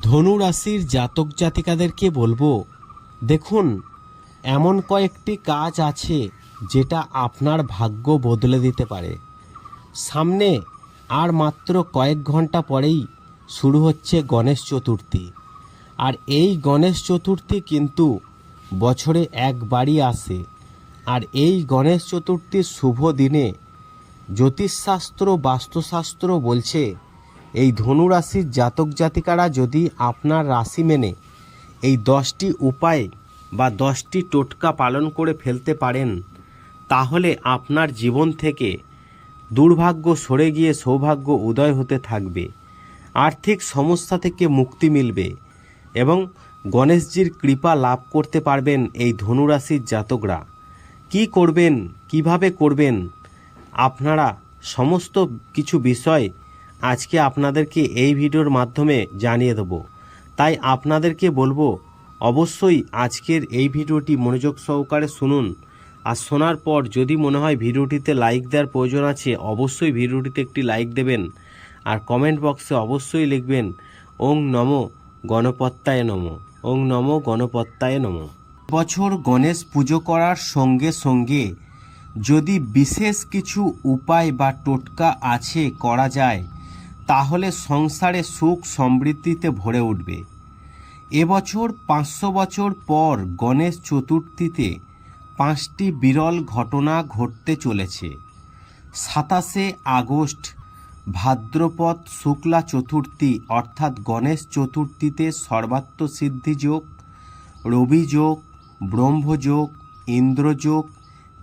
ধনু রাশির জাতক জাতিকাদেরকে বলব, দেখুন, এমন কয়েকটি কাজ আছে যেটা আপনার ভাগ্য বদলে দিতে পারে। সামনে আর মাত্র কয়েক ঘণ্টা পরেই শুরু হচ্ছে গণেশ চতুর্থী। আর এই গণেশ চতুর্থী কিন্তু বছরে একবারই আসে। আর এই গণেশ চতুর্থীর শুভ দিনে জ্যোতিষশাস্ত্র, বাস্তুশাস্ত্র বলছে এই ধনু রাশির জাতক জাতিকারা যদি আপনার রাশি মেনে এই দশটি উপায় বা দশটি টোটকা পালন করে ফেলতে পারেন, তাহলে আপনার জীবন থেকে দুর্ভাগ্য সরে গিয়ে সৌভাগ্য উদয় হতে থাকবে, আর্থিক সমস্যা থেকে মুক্তি মিলবে এবং গণেশজির কৃপা লাভ করতে পারবেন এই ধনুরাশির জাতকরা। কি করবেন? কীভাবে করবেন? আপনারা সমস্ত কিছু বিষয় আজকে আপনাদেরকে এই ভিডিওর মাধ্যমে জানিয়ে দেব। তাই আপনাদেরকে বলব, অবশ্যই আজকের এই ভিডিওটি মনোযোগ সহকারে শুনুন। আর শোনার পর যদি মনে হয় ভিডিওটিতে লাইক দেওয়ার প্রয়োজন আছে, অবশ্যই ভিডিওটিতে একটি লাইক দেবেন। আর কমেন্ট বক্সে অবশ্যই লিখবেন, ওং নম গণপত্তায় নম, ওং নম গণপত্তায় নম। বছর গণেশ পুজো করার সঙ্গে সঙ্গে যদি বিশেষ কিছু উপায় বা টোটকা আছে করা যায় তাহলে সংসারে সুখ সমৃদ্ধিতে ভরে উঠবে। এবছর পাঁচশো বছর পর গণেশ চতুর্থীতে পাঁচটি বিরল ঘটনা ঘটতে চলেছে। সাতাশে আগস্ট ভাদ্রপদ শুক্লা চতুর্থী অর্থাৎ গণেশ চতুর্থীতে সর্বাত্ম সিদ্ধিযোগ রবিযোগ ব্রহ্মযোগ ইন্দ্রযোগ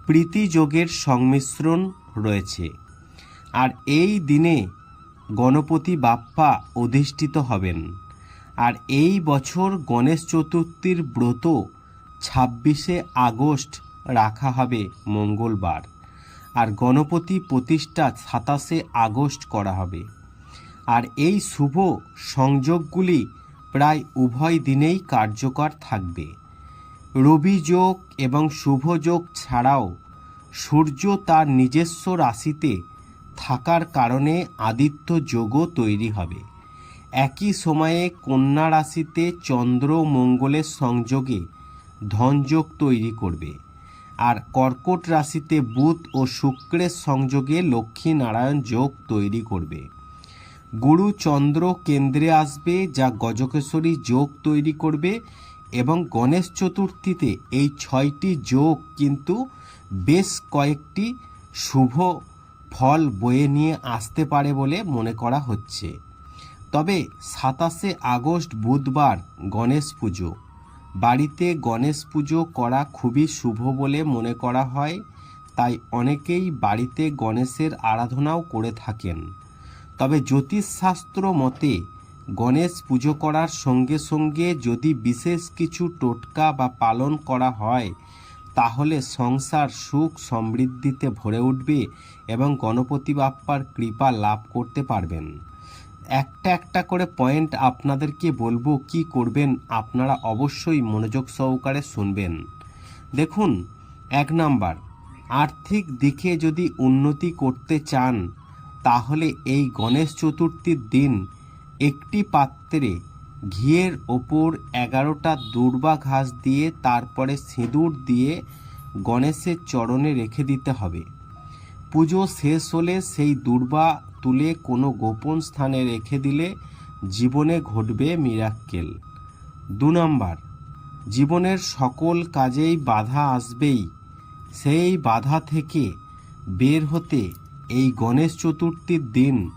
প্রীতিযোগের সংমিশ্রণ রয়েছে। আর এই দিনে গণপতি বাপ্পা অধিষ্ঠিত হবেন। আর এই বছর গণেশ চতুর্থীর ব্রত ছাব্বিশে আগস্ট রাখা হবে মঙ্গলবার। আর গণপতি প্রতিষ্ঠা সাতাশে আগস্ট করা হবে। আর এই শুভ সংযোগগুলি প্রায় উভয় দিনেই কার্যকর থাকবে। রবি যোগ এবং শুভ যোগ ছাড়াও সূর্য তার নিজস্ব রাশিতে থাকার কারণে আদিত্য যোগও তৈরি হবে। একই সময়ে কন্যা রাশিতে চন্দ্র মঙ্গলের সংযোগে ধনযোগ তৈরি করবে। আর কর্কট রাশিতে বুধ ও শুক্রের সংযোগে লক্ষ্মী নারায়ণ যোগ তৈরি করবে। গুরু চন্দ্র কেন্দ্রে আসবে, যা গজকেশ্বরী যোগ তৈরি করবে এবং গণেশ চতুর্থীতে এই ছয়টি যোগ কিন্তু বেশ কয়েকটি শুভ ফল বয়ে নিয়ে আসতে পারে বলে মনে করা হচ্ছে। তবে সাতাশে আগস্ট বুধবার গণেশ পুজো। বাড়িতে গণেশ পুজো করা খুবই শুভ বলে মনে করা হয়, তাই অনেকেই বাড়িতে গণেশের আরাধনাও করে থাকেন। তবে জ্যোতিষশাস্ত্র মতে, গণেশ পুজো করার সঙ্গে সঙ্গে যদি বিশেষ কিছু টোটকা বা পালন করা হয় তাহলে সংসার সুখ সমৃদ্ধিতে ভরে উঠবে এবং গণপতি বাপ্পার কৃপা লাভ করতে পারবেন। একটা একটা করে পয়েন্ট আপনাদেরকে বলব কি করবেন, আপনারা অবশ্যই মনোযোগ সহকারে শুনবেন। দেখুন, এক নাম্বার, আর্থিক দিকে যদি উন্নতি করতে চান, তাহলে এই গণেশ চতুর্থীর দিন একটি পাত্রে ঘিয়ের ওপর এগারোটা দূর্বা ঘাস দিয়ে তারপরে সিঁদুর দিয়ে গণেশের চরণে রেখে দিতে হবে। পুজো শেষ হলে সেই দুর্বা তুলে কোনো গোপন স্থানে রেখে দিলে জীবনে ঘটবে মিরাক্কেল। দু নম্বর, জীবনের সকল কাজেই বাধা আসবেই। সেই বাধা থেকে বের হতে এই গণেশ চতুর্থীর দিন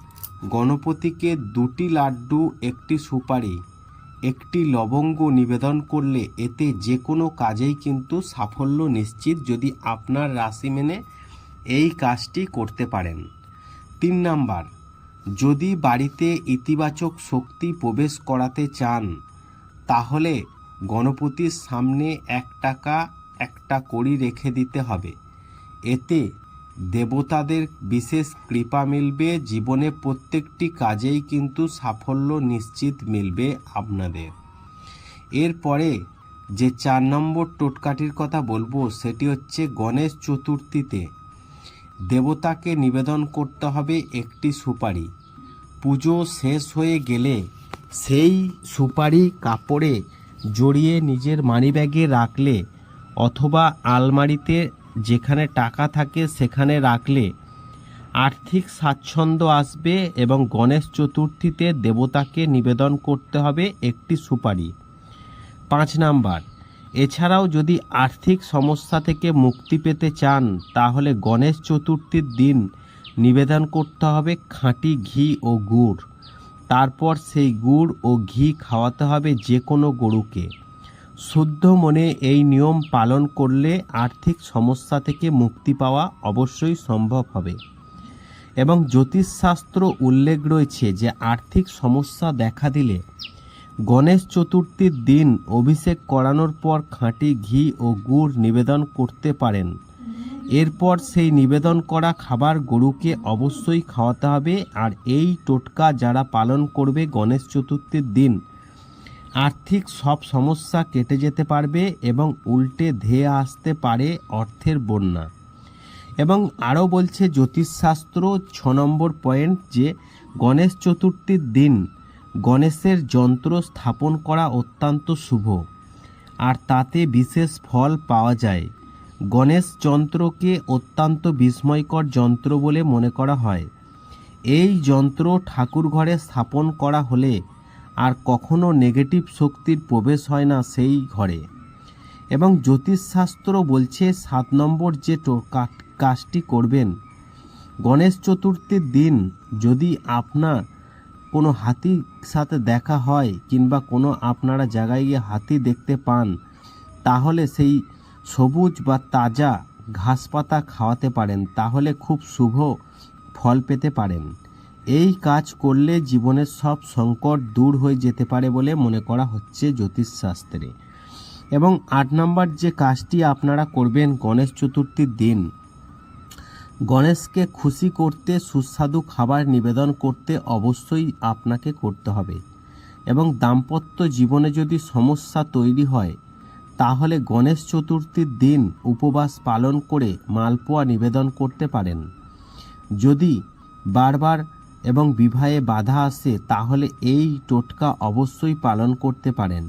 গণপতিকে দুটি লাড্ডু, একটি সুপারি একটি লবঙ্গ নিবেদন করলে এতে যে কোনো কাজেই কিন্তু সাফল্য নিশ্চিত যদি আপনার রাশি মেনে এই কাজটি করতে পারেন। তিন নাম্বার, যদি বাড়িতে ইতিবাচক শক্তি প্রবেশ করাতে চান, তাহলে গণপতির সামনে এক টাকা একটা কড়ি রেখে দিতে হবে। এতে দেবতাদের বিশেষ কৃপা মিলবে, জীবনে প্রত্যেকটি কাজেই কিন্তু সাফল্য নিশ্চিত মিলবে আপনাদের। এরপরে যে চার নম্বর টোটকাটির কথা বলব, সেটি হচ্ছে গণেশ চতুর্থীতে দেবতাকে নিবেদন করতে হবে একটি সুপারি। পুজো শেষ হয়ে গেলে সেই সুপারি কাপড়ে জড়িয়ে নিজের মানিব্যাগে রাখলে অথবা আলমারিতে যেখানে টাকা থাকে সেখানে রাখলে আর্থিক স্বাচ্ছন্দ্য আসবে এবং গণেশ চতুর্থীতে দেবতাকে নিবেদন করতে হবে একটি সুপারি। পাঁচ নাম্বার, এছাড়াও যদি আর্থিক সমস্যা থেকে মুক্তি পেতে চান, তাহলে গণেশ চতুর্থীর দিন নিবেদন করতে হবে খাঁটি ঘি ও গুড়। তারপর সেই গুড় ও ঘি খাওয়াতে হবে যে কোনো গরুকে। শুদ্ধ মনে এই নিয়ম পালন করলে আর্থিক সমস্যা থেকে মুক্তি পাওয়া অবশ্যই সম্ভব হবে। এবং জ্যোতিষশাস্ত্র উল্লেখ রয়েছে যে আর্থিক সমস্যা দেখা দিলে গণেশ চতুর্থীর দিন অভিষেক করানোর পর খাঁটি ঘি ও গুড় নিবেদন করতে পারেন। এরপর সেই নিবেদন করা খাবার গরুকে অবশ্যই খাওয়াতে হবে। আর এই টোটকা যারা পালন করবে গণেশ চতুর্থীর দিন আর্থিক সব সমস্যা কেটে যেতে পারবে এবং উল্টে ধেয়ে আসতে পারে অর্থের বন্যা। এবং আরও বলছে জ্যোতিষশাস্ত্র ছ নম্বর পয়েন্ট যে গণেশ চতুর্থীর দিন গণেশের যন্ত্র স্থাপন করা অত্যন্ত শুভ। আর তাতে বিশেষ ফল পাওয়া যায়। গণেশ যন্ত্রকে অত্যন্ত বিস্ময়কর যন্ত্র বলে মনে করা হয়। এই যন্ত্র ঠাকুর ঘরে স্থাপন করা হলে আর কখনো নেগেটিভ শক্তির প্রবেশ হয় না সেই ঘরে। এবং জ্যোতিষশাস্ত্র বলছে, সাত নম্বর যে কাজটি করবেন, গণেশ চতুর্থীর দিন যদি আপনার কোনো হাতির সাথে দেখা হয় কিংবা কোনো আপনারা জায়গায় গিয়ে হাতি দেখতে পান, তাহলে সেই সবুজ বা তাজা ঘাস পাতা খাওয়াতে পারেন। তাহলে খুব শুভ ফল পেতে পারেন। এই কাজ করলে জীবনের সব সংকট দূর হয়ে যেতে পারে বলে মনে করা হচ্ছে জ্যোতিষশাস্ত্রে এবং আট নম্বর যে কাজটি আপনারা করবেন গণেশ চতুর্থীর দিন, গণেশকে খুশি করতে, সুস্বাদু খাবার নিবেদন করতে অবশ্যই আপনাকে করতে হবে। এবং দাম্পত্য জীবনে যদি সমস্যা তৈরি হয়, তাহলে গণেশ চতুর্থীর দিন উপবাস পালন করে মালপোয়া নিবেদন করতে পারেন। যদি বারবার এবং বিবাহে বাধা আসে, তাহলে এই টোটকা অবশ্যই পালন করতে পারেন।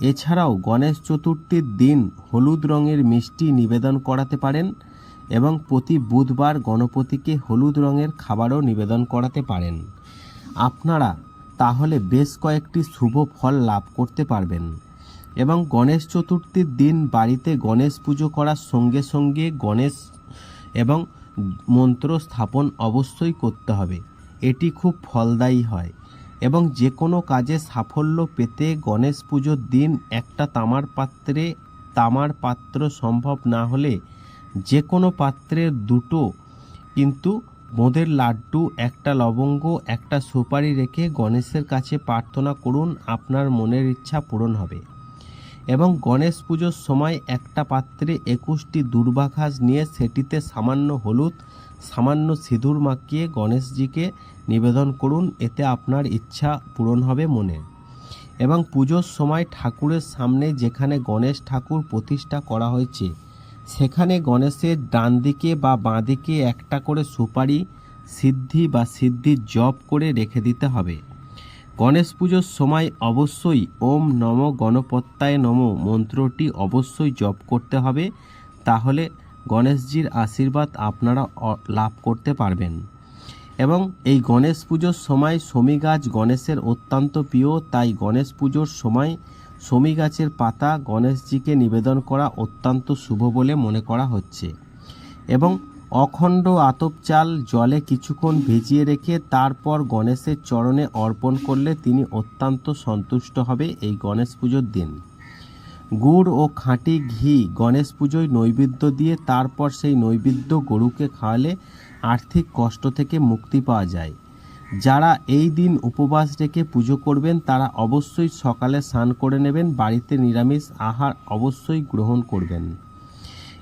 এছাড়াও গণেশ চতুর্থীর দিন হলুদ রঙের মিষ্টি নিবেদন করাতে পারেন এবং প্রতি বুধবার গণপতিকে হলুদ রঙের খাবারও নিবেদন করাতে পারেন। আপনারা তাহলে বেশ কয়েকটি শুভ ফল লাভ করতে পারবেন এবং গণেশ চতুর্থীর দিন বাড়িতে গণেশ পুজো করার সঙ্গে সঙ্গে গণেশ এবং মন্ত্র স্থাপন অবশ্যই করতে হবে। এটি খুব ফলদায়ী হয় এবং যে কোনো কাজে সাফল্য পেতে গণেশ পুজোর দিন একটা তামার পাত্রে তামার পাত্র সম্ভব না হলে যে কোনো পাত্রে দুটো কিন্তু বোঁদের লাড্ডু, একটা লবঙ্গ, একটা সুপারি রেখে গণেশের কাছে প্রার্থনা করুন, আপনার মনের ইচ্ছা পূরণ হবে। এবং গণেশ পুজোর সময় একটা পাত্রে একুশটি দুর্বাঘাস নিয়ে সেটিতে সামান্য হলুদ, সামান্য সিঁদুর মাখিয়ে গণেশজিকে নিবেদন করুন, এতে আপনার ইচ্ছা পূরণ হবে মনে। এবং পুজোর সময় ঠাকুরের সামনে যেখানে গণেশ ঠাকুর প্রতিষ্ঠা করা হয়েছে, সেখানে গণেশের ডান দিকে বা বাঁ দিকে একটা করে সুপারি, সিদ্ধি বা সিদ্ধির জপ করে রেখে দিতে হবে। গণেশ পুজোর সময় অবশ্যই ওম নম গণপত্যায় নম মন্ত্রটি অবশ্যই জপ করতে হবে। তাহলে গণেশজির আশীর্বাদ আপনারা লাভ করতে পারবেন। এবং এই গণেশ পুজোর সময় শমী গাছ গণেশের অত্যন্ত প্রিয়, তাই গণেশ পুজোর সময় শমী গাছের পাতা গণেশজিকে নিবেদন করা অত্যন্ত শুভ বলে মনে করা হচ্ছে। এবং অখণ্ড আতপ চাল জলে কিছুক্ষণ ভিজিয়ে রেখে তারপর গণেশের চরণে অর্পণ করলে তিনি অত্যন্ত সন্তুষ্ট হবে এই গণেশ পুজোর দিন। গুড় ও খাঁটি ঘি গণেশ পুজোয় নৈবেদ্য দিয়ে তারপর সেই নৈবেদ্য গরুকে খাওয়ালে আর্থিক কষ্ট থেকে মুক্তি পাওয়া যায়। যারা এই দিন উপবাস রেখে পুজো করবেন, তারা অবশ্যই সকালে স্নান করে নেবেন, বাড়িতে নিরামিষ আহার অবশ্যই গ্রহণ করবেন।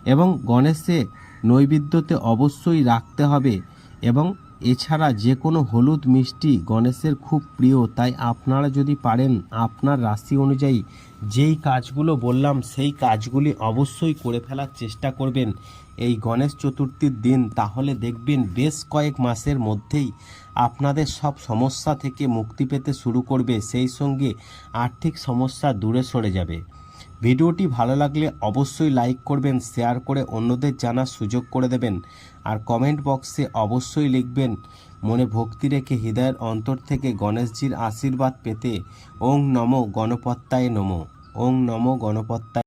এবং গণেশে নৈবেদ্যতে অবশ্যই রাখতে হবে এবং এছাড়া যে কোনো হলুদ মিষ্টি গণেশের খুব প্রিয়, তাই আপনারা যদি পারেন আপনার রাশি অনুযায়ী যেই কাজগুলো বললাম, সেই কাজগুলি অবশ্যই করে ফেলার চেষ্টা করবেন এই গণেশ চতুর্থীর দিন। তাহলে দেখবেন বেশ কয়েক মাসের মধ্যেই আপনাদের সব সমস্যা থেকে মুক্তি পেতে শুরু করবে, সেই সঙ্গে আর্থিক সমস্যা দূরে সরে যাবে। ভিডিওটি ভালো লাগলে অবশ্যই লাইক করবেন, শেয়ার করে অন্যদের জানার সুযোগ করে দেবেন। আর কমেন্ট বক্সে অবশ্যই লিখবেন, মনে ভক্তি রেখে হৃদয়ের অন্তর থেকে গণেশজির আশীর্বাদ পেতে। ওং নমো গণপত্তায় নমো। ওং নমো গণপত্তায়